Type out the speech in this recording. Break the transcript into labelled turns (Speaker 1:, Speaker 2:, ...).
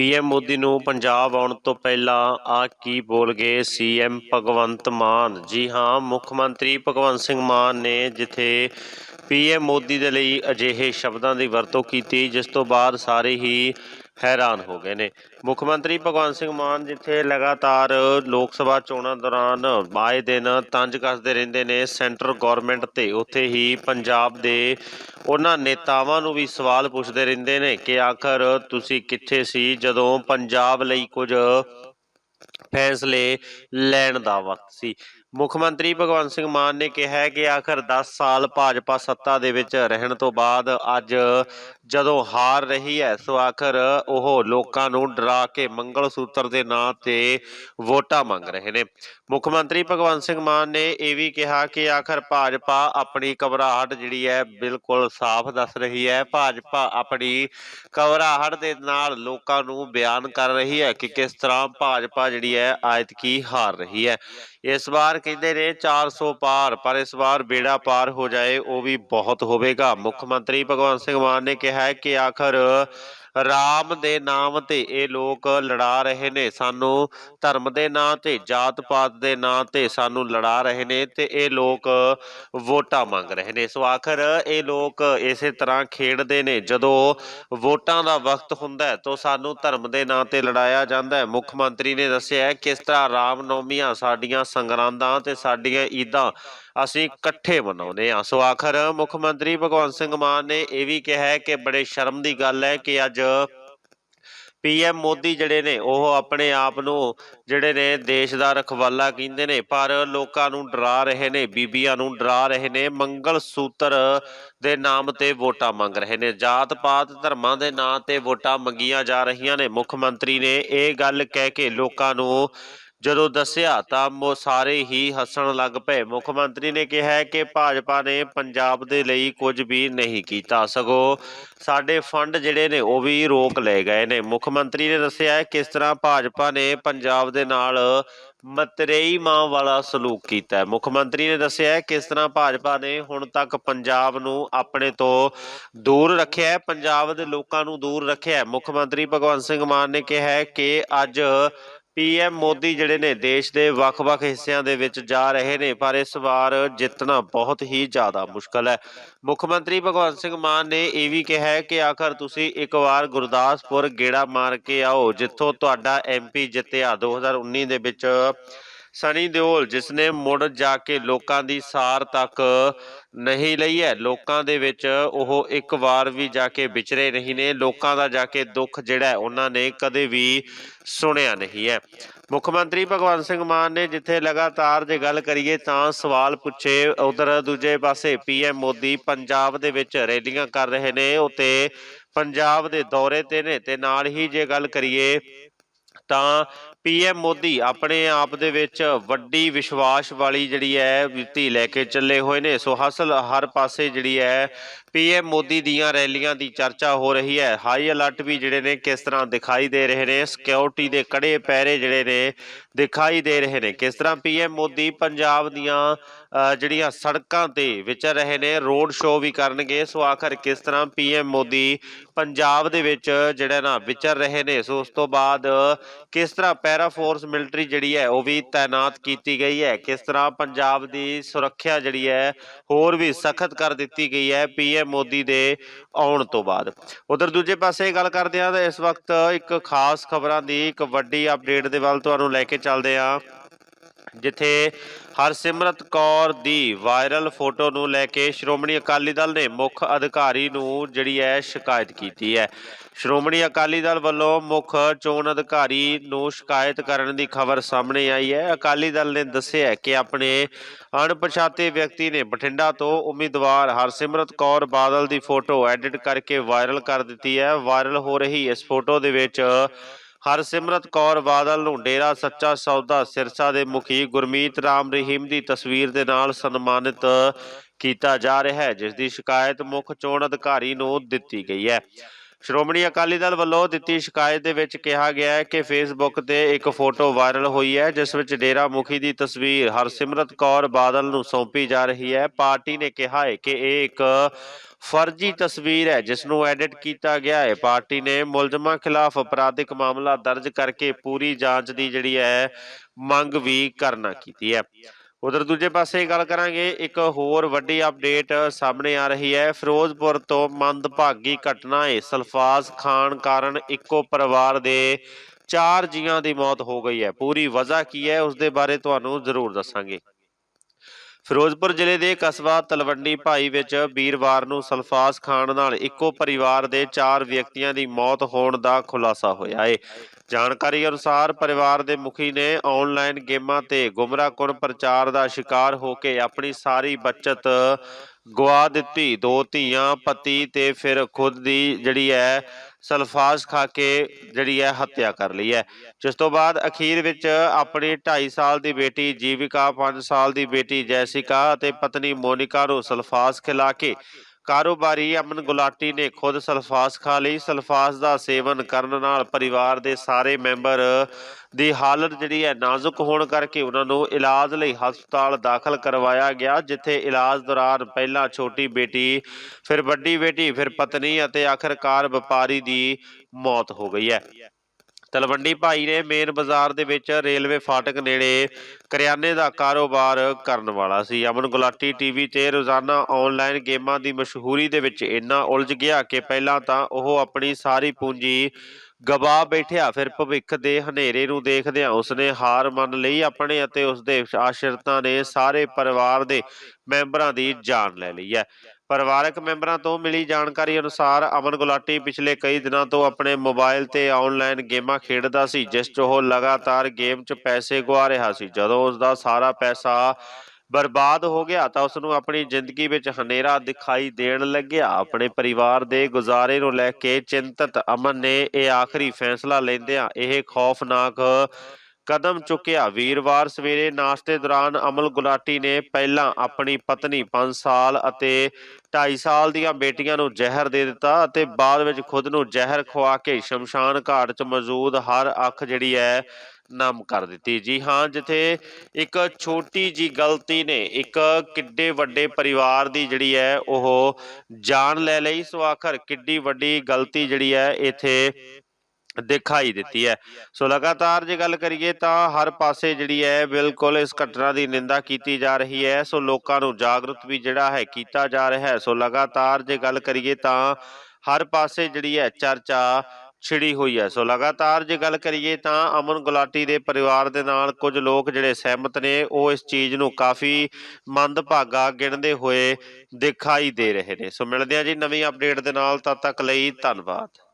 Speaker 1: PM Modi ਨੂੰ ਪੰਜਾਬ ਆਉਣ ਤੋਂ ਪਹਿਲਾਂ ਆ ਕੀ ਬੋਲ ਗਏ ਸੀਐਮ ਭਗਵੰਤ ਮਾਨ? ਜੀ ਹਾਂ, ਮੁੱਖ ਮੰਤਰੀ ਭਗਵੰਤ ਸਿੰਘ ਮਾਨ ਨੇ ਜਿੱਥੇ ਪੀਐਮ ਮੋਦੀ ਦੇ ਲਈ ਅਜਿਹੇ ਸ਼ਬਦਾਂ ਦੀ ਵਰਤੋਂ ਕੀਤੀ, ਜਿਸ ਤੋਂ ਬਾਅਦ ਸਾਰੇ ਹੀ ਹੈਰਾਨ ਹੋ ਗਏ ਨੇ। ਮੁੱਖ ਮੰਤਰੀ ਭਗਵੰਤ ਸਿੰਘ ਮਾਨ ਜਿੱਥੇ ਲਗਾਤਾਰ ਲੋਕ ਸਭਾ ਚੋਣਾਂ ਦੌਰਾਨ ਆਏ ਦਿਨ ਤੰਜ ਕੱਸਦੇ ਰਹਿੰਦੇ ਨੇ ਸੈਂਟਰ ਗਵਰਨਮੈਂਟ ਤੇ, ਉੱਥੇ ਹੀ ਪੰਜਾਬ ਦੇ ਉਹਨਾਂ ਨੇਤਾਵਾਂ ਨੂੰ ਵੀ ਸਵਾਲ ਪੁੱਛਦੇ ਰਹਿੰਦੇ ਨੇ ਕਿ ਆਖਰ ਤੁਸੀਂ ਕਿੱਥੇ ਸੀ ਜਦੋਂ ਪੰਜਾਬ ਲਈ ਕੁਝ ਫੈਸਲੇ ਲੈਣ ਦਾ ਵਕਤ ਸੀ। ਮੁੱਖ ਮੰਤਰੀ ਭਗਵੰਤ ਸਿੰਘ ਮਾਨ ਨੇ ਕਿਹਾ ਹੈ ਕਿ ਆਖਰ 10 ਸਾਲ ਭਾਜਪਾ ਸੱਤਾ ਦੇ ਵਿੱਚ ਰਹਿਣ ਤੋਂ ਬਾਅਦ ਅੱਜ ਜਦੋਂ ਹਾਰ ਰਹੀ ਹੈ, ਸੋ ਆਖਰ ਉਹ ਲੋਕਾਂ ਨੂੰ ਡਰਾ ਕੇ ਮੰਗਲ ਸੂਤਰ ਦੇ ਨਾਂ ਤੇ ਵੋਟਾਂ ਮੰਗ ਰਹੇ ਨੇ। ਮੁੱਖ ਮੰਤਰੀ ਭਗਵੰਤ ਸਿੰਘ ਮਾਨ ਨੇ ਇਹ ਵੀ ਕਿਹਾ ਕਿ ਆਖਰ ਭਾਜਪਾ ਆਪਣੀ ਘਬਰਾਹਟ ਜਿਹੜੀ ਹੈ ਬਿਲਕੁਲ ਸਾਫ਼ ਦੱਸ ਰਹੀ ਹੈ। ਭਾਜਪਾ ਆਪਣੀ ਘਬਰਾਹਟ ਦੇ ਨਾਲ ਲੋਕਾਂ ਨੂੰ ਬਿਆਨ ਕਰ ਰਹੀ ਹੈ ਕਿ ਕਿਸ ਤਰ੍ਹਾਂ ਭਾਜਪਾ ਜਿਹੜੀ ਹੈ ਆਇਤਕੀ ਹਾਰ ਰਹੀ ਹੈ। ਇਸ ਵਾਰ ਕਹਿੰਦੇ ਨੇ 400 ਪਾਰ, ਪਰ ਇਸ ਵਾਰ ਬੇੜਾ ਪਾਰ ਹੋ ਜਾਏ, ਉਹ ਵੀ ਬਹੁਤ ਹੋਵੇਗਾ। ਮੁੱਖ ਮੰਤਰੀ ਭਗਵੰਤ ਸਿੰਘ ਮਾਨ ਨੇ ਕਿਹਾ ਹੈ ਕਿ ਆਖਰ ਰਾਮ ਦੇ ਨਾਮ ਤੇ ਇਹ ਲੋਕ ਲੜਾ ਰਹੇ ਨੇ। ਸਾਨੂੰ ਧਰਮ ਦੇ ਨਾਂ ਤੇ, ਜਾਤ ਪਾਤ ਦੇ ਨਾਂ ਤੇ ਸਾਨੂੰ ਲੜਾ ਰਹੇ ਨੇ ਤੇ ਇਹ ਲੋਕ ਵੋਟਾਂ ਮੰਗ ਰਹੇ ਨੇ। ਸੋ ਆਖਰ ਇਹ ਲੋਕ ਇਸੇ ਤਰ੍ਹਾਂ ਖੇਡਦੇ ਨੇ, ਜਦੋਂ ਵੋਟਾਂ ਦਾ ਵਕਤ ਹੁੰਦਾ ਤਾਂ ਸਾਨੂੰ ਧਰਮ ਦੇ ਨਾਂ ਤੇ ਲੜਾਇਆ ਜਾਂਦਾ ਹੈ। ਮੁੱਖ ਮੰਤਰੀ ਨੇ ਦੱਸਿਆ ਕਿਸ ਤਰ੍ਹਾਂ ਰਾਮ ਨੌਮੀਆਂ ਸਾਡੀਆਂ ਸੰਗਰਾਂਦਾਂ ਤੇ ਸਾਡੀਆਂ ਈਦਾਂ ਅਸੀਂ ਇਕੱਠੇ ਮਨਾਉਂਦੇ ਹਾਂ। ਸੋ ਆਖਰ ਮੁੱਖ ਮੰਤਰੀ ਭਗਵੰਤ ਸਿੰਘ ਮਾਨ ਨੇ ਇਹ ਵੀ ਕਿਹਾ ਹੈ ਕਿ ਬੜੇ ਸ਼ਰਮ ਦੀ ਗੱਲ ਹੈ ਕਿ ਅੱਜ ਪੀਐਮ ਮੋਦੀ ਜਿਹੜੇ ਨੇ, ਉਹ ਆਪਣੇ ਆਪ ਨੂੰ ਜਿਹੜੇ ਨੇ ਦੇਸ਼ ਦਾ ਰਖਵਾਲਾ ਕਹਿੰਦੇ ਨੇ, ਪਰ ਲੋਕਾਂ ਨੂੰ ਡਰਾ ਰਹੇ ਨੇ, ਬੀਬੀਆਂ ਨੂੰ ਡਰਾ ਰਹੇ ਨੇ, ਮੰਗਲ ਸੂਤਰ ਦੇ ਨਾਮ ਤੇ ਵੋਟਾਂ ਮੰਗ ਰਹੇ ਨੇ। ਜਾਤ ਪਾਤ ਧਰਮਾਂ ਦੇ ਨਾਂ ਤੇ ਵੋਟਾਂ ਮੰਗੀਆਂ ਜਾ ਰਹੀਆਂ ਨੇ। ਮੁੱਖ ਮੰਤਰੀ ਨੇ ਇਹ ਗੱਲ ਕਹਿ ਕੇ ਲੋਕਾਂ ਨੂੰ ਜਦੋਂ ਦੱਸਿਆ ਤਾਂ ਉਹ ਸਾਰੇ ਹੀ ਹੱਸਣ ਲੱਗ ਪਏ। ਮੁੱਖ ਮੰਤਰੀ ਨੇ ਕਿਹਾ ਕਿ ਭਾਜਪਾ ਨੇ ਪੰਜਾਬ ਦੇ ਲਈ ਕੁਝ ਵੀ ਨਹੀਂ ਕੀਤਾ। ਸਗੋਂ ਸਾਡੇ ਫੰਡ ਜਿਹੜੇ ਨੇ ਉਹ ਵੀ ਰੋਕ ਲਏ ਗਏ ਨੇ। ਮੁੱਖ ਮੰਤਰੀ ਨੇ ਦੱਸਿਆ ਕਿਸ ਤਰ੍ਹਾਂ ਭਾਜਪਾ ਨੇ ਪੰਜਾਬ ਦੇ ਨਾਲ ਮਤਰੇਈ ਮਾਂ ਵਾਲਾ ਸਲੂਕ ਕੀਤਾ ਮੁੱਖ ਮੰਤਰੀ ਨੇ ਦੱਸਿਆ ਕਿਸ ਤਰ੍ਹਾਂ ਭਾਜਪਾ ਨੇ ਹੁਣ ਤੱਕ ਪੰਜਾਬ ਨੂੰ ਆਪਣੇ ਤੋਂ ਦੂਰ ਰੱਖਿਆ ਪੰਜਾਬ ਦੇ ਲੋਕਾਂ ਨੂੰ ਦੂਰ ਰੱਖਿਆ ਮੁੱਖ ਮੰਤਰੀ ਭਗਵੰਤ ਸਿੰਘ ਮਾਨ ਨੇ ਕਿਹਾ ਕਿ ਅੱਜ ਪੀਐਮ ਮੋਦੀ ਜਿਹੜੇ ਨੇ ਦੇਸ਼ ਦੇ ਵੱਖ-ਵੱਖ ਹਿੱਸਿਆਂ ਦੇ ਵਿੱਚ ਜਾ ਰਹੇ ਨੇ, ਪਰ ਇਸ ਵਾਰ ਜਿੱਤਣਾ ਬਹੁਤ ਹੀ ਜ਼ਿਆਦਾ ਮੁਸ਼ਕਲ ਹੈ। ਮੁੱਖ ਮੰਤਰੀ ਭਗਵੰਤ ਸਿੰਘ ਮਾਨ ਨੇ ਇਹ ਵੀ ਕਿਹਾ ਹੈ ਕਿ ਆਖਰ ਤੁਸੀਂ ਇੱਕ ਵਾਰ ਗੁਰਦਾਸਪੁਰ ਗੇੜਾ ਮਾਰ ਕੇ ਆਓ, ਜਿੱਥੋਂ ਤੁਹਾਡਾ ਐਮਪੀ ਜਿੱਤਿਆ। 2019 ਦੇ ਵਿੱਚ ਸਨੀ ਦਿਓਲ ਜਿਸ ਨੇ ਮੁੜ ਜਾ ਕੇ ਲੋਕਾਂ ਦੀ ਸਾਰ ਤੱਕ ਨਹੀਂ ਲਈ ਹੈ, ਲੋਕਾਂ ਦੇ ਵਿੱਚ ਉਹ ਇੱਕ ਵਾਰ ਵੀ ਜਾ ਕੇ ਵਿਚਰੇ ਨਹੀਂ ਨੇ, ਲੋਕਾਂ ਦਾ ਜਾ ਕੇ ਦੁੱਖ ਜਿਹੜਾ ਉਹਨਾਂ ਨੇ ਕਦੇ ਵੀ ਸੁਣਿਆ ਨਹੀਂ ਹੈ। ਮੁੱਖ ਮੰਤਰੀ ਭਗਵੰਤ ਸਿੰਘ ਮਾਨ ਨੇ ਜਿੱਥੇ ਲਗਾਤਾਰ ਜੇ ਗੱਲ ਕਰੀਏ ਤਾਂ ਸਵਾਲ ਪੁੱਛੇ ਉਧਰ ਦੂਜੇ ਪਾਸੇ ਪੀਐਮ ਮੋਦੀ ਪੰਜਾਬ ਦੇ ਵਿੱਚ ਰੈਲੀਆਂ ਕਰ ਰਹੇ ਨੇ ਉਤੇ ਪੰਜਾਬ ਦੇ ਦੌਰੇ ਤੇ ਨੇ ਤੇ ਨਾਲ ਹੀ ਜੇ ਗੱਲ ਕਰੀਏ ਤਾਂ ਪੀਐਮ ਮੋਦੀ ਆਪਣੇ ਆਪ ਦੇ ਵਿੱਚ ਵੱਡੀ ਵਿਸ਼ਵਾਸ ਵਾਲੀ ਜਿਹੜੀ ਹੈ ਵਿੱਤੀ ਲੈ ਕੇ ਚੱਲੇ ਹੋਏ ਨੇ। ਸੋ ਹਸਲ ਹਰ ਪਾਸੇ ਜਿਹੜੀ ਹੈ ਪੀਐਮ ਮੋਦੀ ਦੀਆਂ ਰੈਲੀਆਂ ਦੀ ਚਰਚਾ ਹੋ ਰਹੀ ਹੈ। ਹਾਈ ਅਲਰਟ ਵੀ ਜਿਹੜੇ ਨੇ ਕਿਸ ਤਰ੍ਹਾਂ ਦਿਖਾਈ ਦੇ ਰਹੇ ਨੇ, ਸਿਕਿਉਰਿਟੀ ਦੇ ਕੜੇ ਪਹਿਰੇ ਜਿਹੜੇ ਨੇ ਦਿਖਾਈ ਦੇ ਰਹੇ ਨੇ। ਕਿਸ ਤਰ੍ਹਾਂ ਪੀਐਮ ਮੋਦੀ ਪੰਜਾਬ ਦੀਆਂ ਜਿਹੜੀਆਂ ਸੜਕਾਂ ਤੇ ਵਿਚਰ ਰਹੇ ਨੇ ਰੋਡ ਸ਼ੋਅ ਵੀ ਕਰਨਗੇ। ਸੋ ਆਖਰ ਕਿਸ ਤਰ੍ਹਾਂ ਪੀਐਮ ਮੋਦੀ ਪੰਜਾਬ ਦੇ ਵਿੱਚ ਜਿਹੜਾ ਨਾ ਵਿਚਰ ਰਹੇ ਨੇ, ਸੋ ਉਸ ਤੋਂ ਬਾਅਦ ਕਿਸ ਤਰ੍ਹਾਂ ਪੈਰਾ ਫੋਰਸ ਮਿਲਟਰੀ ਜਿਹੜੀ ਹੈ, ਉਹ ਵੀ ਤਾਇਨਾਤ ਕੀਤੀ ਗਈ ਹੈ। ਕਿਸ ਤਰ੍ਹਾਂ ਪੰਜਾਬ ਦੀ ਸੁਰੱਖਿਆ ਜਿਹੜੀ ਹੈ, ਹੋਰ ਵੀ ਸਖਤ ਕਰ ਦਿੱਤੀ ਗਈ ਹੈ ਪੀਐਮ ਮੋਦੀ ਦੇ ਆਉਣ ਤੋਂ ਬਾਅਦ। ਉਧਰ ਦੂਜੇ ਪਾਸੇ ਗੱਲ ਕਰਦੇ ਹਾਂ ਤਾਂ ਇਸ ਵਕਤ ਇੱਕ ਖਾਸ ਖਬਰਾਂ ਦੀ ਇੱਕ ਵੱਡੀ ਅਪਡੇਟ ਦੇ ਵੱਲ ਤੁਹਾਨੂੰ ਲੈ ਕੇ ਚੱਲਦੇ ਹਾਂ। ਜਿੱਥੇ ਹਰਸਿਮਰਤ ਕੌਰ ਦੀ ਵਾਇਰਲ ਫੋਟੋ ਨੂੰ ਲੈ ਕੇ ਸ਼੍ਰੋਮਣੀ ਅਕਾਲੀ ਦਲ ਨੇ ਮੁੱਖ ਅਧਿਕਾਰੀ ਨੂੰ ਜਿਹੜੀ ਹੈ ਸ਼ਿਕਾਇਤ ਕੀਤੀ ਹੈ। ਸ਼੍ਰੋਮਣੀ ਅਕਾਲੀ ਦਲ ਵੱਲੋਂ ਮੁੱਖ ਚੋਣ ਅਧਿਕਾਰੀ ਨੂੰ ਸ਼ਿਕਾਇਤ ਕਰਨ ਦੀ ਖਬਰ ਸਾਹਮਣੇ ਆਈ ਹੈ। ਅਕਾਲੀ ਦਲ ਨੇ ਦੱਸਿਆ ਕਿ ਆਪਣੇ ਅਣਪਛਾਤੇ ਵਿਅਕਤੀ ਨੇ ਬਠਿੰਡਾ ਤੋਂ ਉਮੀਦਵਾਰ ਹਰਸਿਮਰਤ ਕੌਰ ਬਾਦਲ ਦੀ ਫੋਟੋ ਐਡਿਟ ਕਰਕੇ ਵਾਇਰਲ ਕਰ ਦਿੱਤੀ ਹੈ। ਵਾਇਰਲ ਹੋ ਰਹੀ ਇਸ ਫੋਟੋ ਦੇ ਵਿੱਚ ਹਰਸਿਮਰਤ ਕੌਰ ਬਾਦਲ ਨੂੰ ਡੇਰਾ ਸੱਚਾ ਸੌਦਾ ਸਿਰਸਾ ਦੇ ਮੁਖੀ ਗੁਰਮੀਤ ਰਾਮ ਰਹੀਮ ਦੀ ਤਸਵੀਰ ਦੇ ਨਾਲ ਸਨਮਾਨਿਤ ਕੀਤਾ ਜਾ ਰਿਹਾ ਹੈ, ਜਿਸ ਦੀ ਸ਼ਿਕਾਇਤ ਮੁੱਖ ਚੋਣ ਅਧਿਕਾਰੀ ਨੂੰ ਦਿੱਤੀ ਗਈ ਹੈ। ਸ਼੍ਰੋਮਣੀ ਅਕਾਲੀ ਦਲ ਵੱਲੋਂ ਦਿੱਤੀ ਸ਼ਿਕਾਇਤ ਦੇ ਵਿੱਚ ਕਿਹਾ ਗਿਆ ਹੈ ਕਿ ਫੇਸਬੁੱਕ ਤੇ ਇੱਕ ਫੋਟੋ ਵਾਇਰਲ ਹੋਈ ਹੈ, ਜਿਸ ਵਿੱਚ ਡੇਰਾ ਮੁਖੀ ਦੀ ਤਸਵੀਰ ਹਰਸਿਮਰਤ ਕੌਰ ਬਾਦਲ ਨੂੰ ਸੌਂਪੀ ਜਾ ਰਹੀ ਹੈ। ਪਾਰਟੀ ਨੇ ਕਿਹਾ ਹੈ ਕਿ ਇਹ ਇੱਕ ਫਰਜ਼ੀ ਤਸਵੀਰ ਹੈ ਜਿਸ ਨੂੰ ਐਡਿਟ ਕੀਤਾ ਗਿਆ ਹੈ। ਪਾਰਟੀ ਨੇ ਮੁਲਜ਼ਮਾਂ ਖਿਲਾਫ ਅਪਰਾਧਿਕ ਮਾਮਲਾ ਦਰਜ ਕਰਕੇ ਪੂਰੀ ਜਾਂਚ ਦੀ ਜਿਹੜੀ ਹੈ, ਮੰਗ ਵੀ ਕਰਨਾ ਕੀਤੀ ਹੈ। ਉਧਰ ਦੂਜੇ ਪਾਸੇ ਗੱਲ ਕਰਾਂਗੇ, ਇੱਕ ਹੋਰ ਵੱਡੀ ਅਪਡੇਟ ਸਾਹਮਣੇ ਆ ਰਹੀ ਹੈ। ਫਿਰੋਜ਼ਪੁਰ ਤੋਂ ਮੰਦਭਾਗੀ ਘਟਨਾ ਹੈ। ਸਲਫਾਜ਼ ਖਾਨ ਕਾਰਨ ਇੱਕੋ ਪਰਿਵਾਰ ਦੇ ਚਾਰ ਜੀਆਂ ਦੀ ਮੌਤ ਹੋ ਗਈ ਹੈ। ਪੂਰੀ ਵਜ੍ਹਾ ਕੀ ਹੈ, ਉਸ ਦੇ ਬਾਰੇ ਤੁਹਾਨੂੰ ਜ਼ਰੂਰ ਦੱਸਾਂਗੇ। ਫਿਰੋਜ਼ਪੁਰ ਜ਼ਿਲ੍ਹੇ ਦੇ ਕਸਬਾ ਤਲਵੰਡੀ ਭਾਈ ਵਿੱਚ ਵੀਰਵਾਰ ਨੂੰ ਸਲਫਾਸ ਖਾਣ ਨਾਲ ਇੱਕੋ ਪਰਿਵਾਰ ਦੇ ਚਾਰ ਵਿਅਕਤੀਆਂ ਦੀ ਮੌਤ ਹੋਣ ਦਾ ਖੁਲਾਸਾ ਹੋਇਆ ਹੈ ਜਾਣਕਾਰੀ ਅਨੁਸਾਰ ਪਰਿਵਾਰ ਦੇ ਮੁਖੀ ਨੇ ਆਨਲਾਈਨ ਗੇਮਾਂ ਤੇ ਗੁੰਮਰਾਹਕੁਨ ਪ੍ਰਚਾਰ ਦਾ ਸ਼ਿਕਾਰ ਹੋ ਕੇ ਆਪਣੀ ਸਾਰੀ ਬਚਤ ਗਵਾ ਦਿੱਤੀ। ਦੋ ਧੀਆਂ, ਪਤੀ ਤੇ ਫਿਰ ਖੁਦ ਦੀ ਜਿਹੜੀ ਹੈ ਸਲਫਾਜ਼ ਖਾ ਕੇ ਜਿਹੜੀ ਹੈ ਹੱਤਿਆ ਕਰ ਲਈ ਹੈ। ਜਿਸ ਤੋਂ ਬਾਅਦ ਅਖੀਰ ਵਿੱਚ ਆਪਣੀ 2.5 ਸਾਲ ਦੀ ਬੇਟੀ ਜੀਵਿਕਾ 5 ਸਾਲ ਦੀ ਬੇਟੀ ਜੈਸਿਕਾ ਅਤੇ ਪਤਨੀ ਮੋਨਿਕਾ ਨੂੰ ਸਲਫਾਜ਼ ਖਿਲਾ ਕੇ ਕਾਰੋਬਾਰੀ ਅਮਨ ਗੁਲਾਟੀ ਨੇ ਖੁਦ ਸਲਫਾਸ ਖਾ ਲਈ। ਸਲਫਾਸ ਦਾ ਸੇਵਨ ਕਰਨ ਨਾਲ ਪਰਿਵਾਰ ਦੇ ਸਾਰੇ ਮੈਂਬਰ ਦੀ ਹਾਲਤ ਜਿਹੜੀ ਹੈ ਨਾਜ਼ੁਕ ਹੋਣ ਕਰਕੇ ਉਹਨਾਂ ਨੂੰ ਇਲਾਜ ਲਈ ਹਸਪਤਾਲ ਦਾਖਲ ਕਰਵਾਇਆ ਗਿਆ, ਜਿੱਥੇ ਇਲਾਜ ਦੌਰਾਨ ਪਹਿਲਾਂ ਛੋਟੀ ਬੇਟੀ, ਫਿਰ ਵੱਡੀ ਬੇਟੀ, ਫਿਰ ਪਤਨੀ ਅਤੇ ਆਖਰਕਾਰ ਵਪਾਰੀ ਦੀ ਮੌਤ ਹੋ ਗਈ ਹੈ। ਤਲਵੰਡੀ ਭਾਈ ਨੇ ਮੇਨ ਬਾਜ਼ਾਰ ਦੇ ਵਿੱਚ ਰੇਲਵੇ ਫਾਟਕ ਨੇੜੇ ਕਰਿਆਨੇ ਦਾ ਕਾਰੋਬਾਰ ਕਰਨ ਵਾਲਾ ਸੀ। ਅਮਨ ਗੁਲਾਟੀ ਟੀਵੀ ਤੇ ਰੋਜ਼ਾਨਾ ਆਨਲਾਈਨ ਗੇਮਾਂ ਦੀ ਮਸ਼ਹੂਰੀ ਦੇ ਵਿੱਚ ਇੰਨਾ ਉਲਝ ਗਿਆ ਕਿ ਪਹਿਲਾਂ ਤਾਂ ਉਹ ਆਪਣੀ ਸਾਰੀ ਪੂੰਜੀ ਗਵਾ ਬੈਠਿਆ, ਫਿਰ ਭਵਿੱਖ ਦੇ ਹਨੇਰੇ ਨੂੰ ਦੇਖਦਿਆਂ ਉਸਨੇ ਹਾਰ ਮੰਨ ਲਈ ਆਪਣੇ ਅਤੇ ਉਸਦੇ ਆਸ਼ਰਿਤਾਂ ਨੇ ਸਾਰੇ ਪਰਿਵਾਰ ਦੇ ਮੈਂਬਰਾਂ ਦੀ ਜਾਨ ਲੈ ਲਈ ਹੈ। ਪਰਿਵਾਰਕ ਮੈਂਬਰਾਂ ਤੋਂ ਮਿਲੀ ਜਾਣਕਾਰੀ ਅਨੁਸਾਰ ਅਮਨ ਗੁਲਾਟੀ ਪਿਛਲੇ ਕਈ ਦਿਨਾਂ ਤੋਂ ਆਪਣੇ ਮੋਬਾਈਲ ਤੇ ਆਨਲਾਈਨ ਗੇਮਾਂ ਖੇਡਦਾ ਸੀ, ਜਿਸ 'ਚ ਉਹ ਲਗਾਤਾਰ ਗੇਮ 'ਚ ਪੈਸੇ ਗਵਾ ਰਿਹਾ ਸੀ। ਜਦੋਂ ਉਸ ਦਾ ਸਾਰਾ ਪੈਸਾ ਬਰਬਾਦ ਹੋ ਗਿਆ ਤਾਂ ਉਸ ਨੂੰ ਆਪਣੀ ਜ਼ਿੰਦਗੀ ਵਿੱਚ ਹਨੇਰਾ ਦਿਖਾਈ ਦੇਣ ਲੱਗਿਆ। ਆਪਣੇ ਪਰਿਵਾਰ ਦੇ ਗੁਜ਼ਾਰੇ ਨੂੰ ਲੈ ਕੇ ਚਿੰਤਤ ਅਮਨ ਨੇ ਇਹ ਆਖਰੀ ਫੈਸਲਾ ਲੈਂਦਿਆਂ ਇਹ ਖੌਫਨਾਕ ਕਦਮ ਚੁੱਕਿਆ। ਵੀਰਵਾਰ ਸਵੇਰੇ ਨਾਸ਼ਤੇ ਦੌਰਾਨ ਅਮਲ ਗੁਲਾਟੀ ਨੇ ਪਹਿਲਾਂ ਆਪਣੀ ਪਤਨੀ 5 ਸਾਲ ਅਤੇ 2.5 ਸਾਲ ਦੀਆਂ ਬੇਟੀਆਂ ਨੂੰ ਜ਼ਹਿਰ ਦੇ ਦਿੱਤਾ ਅਤੇ ਬਾਅਦ ਵਿੱਚ ਖੁਦ ਨੂੰ ਜ਼ਹਿਰ ਖਵਾ ਕੇ ਸ਼ਮਸ਼ਾਨ ਘਾਟ 'ਚ ਮੌਜੂਦ ਹਰ ਅੱਖ ਜਿਹੜੀ ਹੈ ਨਮ ਕਰ ਦਿੱਤੀ। ਜੀ ਹਾਂ, ਜਿੱਥੇ ਇੱਕ ਛੋਟੀ ਜੀ ਗਲਤੀ ਨੇ, ਇੱਕ ਕਿੱਡੇ ਵੱਡੇ ਪਰਿਵਾਰ ਦੀ ਜਿਹੜੀ ਹੈ ਉਹ ਜਾਨ ਲੈ ਲਈ। ਸੋ ਆਖਰ ਕਿੱਡੀ ਵੱਡੀ ਗਲਤੀ ਜਿਹੜੀ ਹੈ ਇੱਥੇ ਦਿਖਾਈ ਦਿੱਤੀ ਹੈ। ਸੋ ਲਗਾਤਾਰ ਜੇ ਗੱਲ ਕਰੀਏ ਤਾਂ ਹਰ ਪਾਸੇ ਜਿਹੜੀ ਹੈ ਬਿਲਕੁਲ ਇਸ ਘਟਨਾ ਦੀ ਨਿੰਦਾ ਕੀਤੀ ਜਾ ਰਹੀ ਹੈ। ਸੋ ਲੋਕਾਂ ਨੂੰ ਜਾਗਰੂਕ ਵੀ ਜਿਹੜਾ ਹੈ ਕੀਤਾ ਜਾ ਰਿਹਾ ਹੈ। ਸੋ ਲਗਾਤਾਰ ਜੇ ਗੱਲ ਕਰੀਏ ਤਾਂ ਹਰ ਪਾਸੇ ਜਿਹੜੀ ਹੈ ਚਰਚਾ ਛਿੜੀ ਹੋਈ ਹੈ। ਸੋ ਲਗਾਤਾਰ ਜੇ ਗੱਲ ਕਰੀਏ ਤਾਂ ਅਮਨ ਗੁਲਾਟੀ ਦੇ ਪਰਿਵਾਰ ਦੇ ਨਾਲ ਕੁਝ ਲੋਕ ਜਿਹੜੇ ਸਹਿਮਤ ਨੇ, ਉਹ ਇਸ ਚੀਜ਼ ਨੂੰ ਕਾਫੀ ਮੰਦਭਾਗਾ ਗਿਣਦੇ ਹੋਏ ਦਿਖਾਈ ਦੇ ਰਹੇ ਨੇ। ਸੋ ਮਿਲਦੇ ਹਾਂ ਜੀ ਨਵੀਂ ਅਪਡੇਟ ਦੇ ਨਾਲ। ਤਦ ਤੱਕ ਲਈ ਧੰਨਵਾਦ।